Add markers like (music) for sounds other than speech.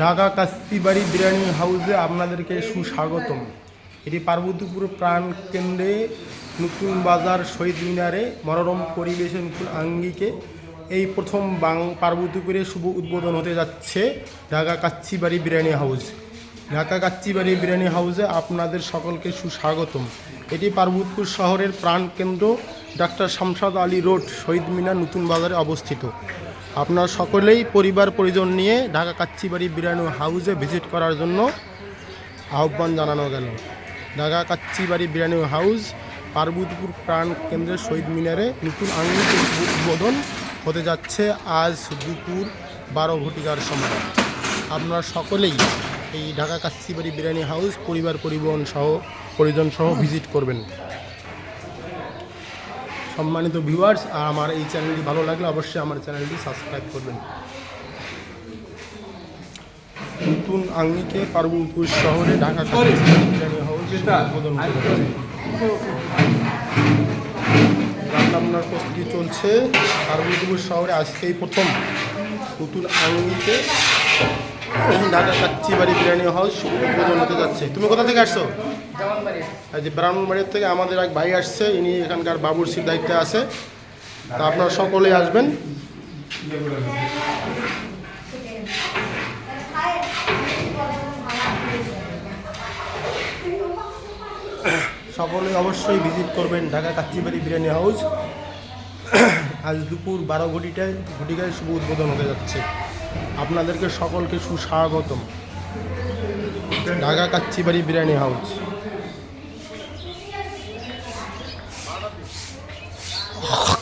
ঢাকা কাস্তিবাড়ি বিরিয়ানি হাউসে আপনাদেরকে সুস্বাগতম। এটি পার্বতীপুর প্রাণ কেন্দ্রে নতুন বাজার শহীদ মিনারে মনোরম পরিবেশে নতুন আঙ্গিকে এই প্রথম বাং পার্বতীপুরে শুভ উদ্বোধন হতে যাচ্ছে ঢাকা কাচ্চিবাড়ি বিরিয়ানি হাউস। ঢাকা কাচ্চিবাড়ি বিরিয়ানি হাউসে আপনাদের সকলকে সুস্বাগতম। এটি পার্বতীপুর শহরের প্রাণকেন্দ্র ডাক্তার শামসাদ আলী রোড, শহীদ মিনার নতুন বাজারে অবস্থিত। আপনারা সকলেই পরিবার, পরিজন নিয়ে ঢাকা কাচ্চিবাড়ি বিরিয়ানি হাউসে ভিজিট করার জন্য আহ্বান জানানো গেল। ঢাকা কাচ্চিবাড়ি বিরিয়ানি হাউস, পার্বতীপুর প্রাণ কেন্দ্রের শহীদ মিনারে নতুন আঙ্গিক উদ্বোধন হতে যাচ্ছে আজ দুপুর বারো ঘটিকার সময়। আপনারা সকলেই এই ঢাকা কাচ্চিবাড়ি বিরিয়ানি হাউস পরিবার, পরিবহন সহ, পরিজন সহ ভিজিট করবেন। সম্মানিত ভিউয়ার্স আর আমার এই চ্যানেলটি ভালো লাগলে অবশ্যই আমার চ্যানেলটি সাবস্ক্রাইব করবেন। নতুন আঙ্গিকে পার্বতীপুর শহরে ঢাকা উদ্বোধন রান্নাবান্নার প্রস্তুতি চলছে। পার্বতীপুর শহরে আজকেই প্রথম নতুন আঙ্গিকে ঢাকা কাচ্চিবাড়ি বিরিয়ানি হাউস উদ্বোধন হতে যাচ্ছে। তুমি কোথা থেকে আসছো? ব্রাহ্মণবাড়ির থেকে আমাদের এক ভাই আসছে, ইনি এখানকার বাবুর বাবুরসির দায়িত্বে আছে। তা আপনারা সকলেই আসবেন। সকলে অবশ্যই ভিজিট করবেন ঢাকা কাচ্চিবাড়ি বিরিয়ানি হাউস। আজ দুপুর বারো ঘটিটায়, ঘটিকায় শুভ উদ্বোধন হতে যাচ্ছে। আপনাদেরকে সকলকে সুস্বাগতম। ঢাকা কাচ্চিবাড়ি বিরিয়ানি হাউস। Oh. (laughs)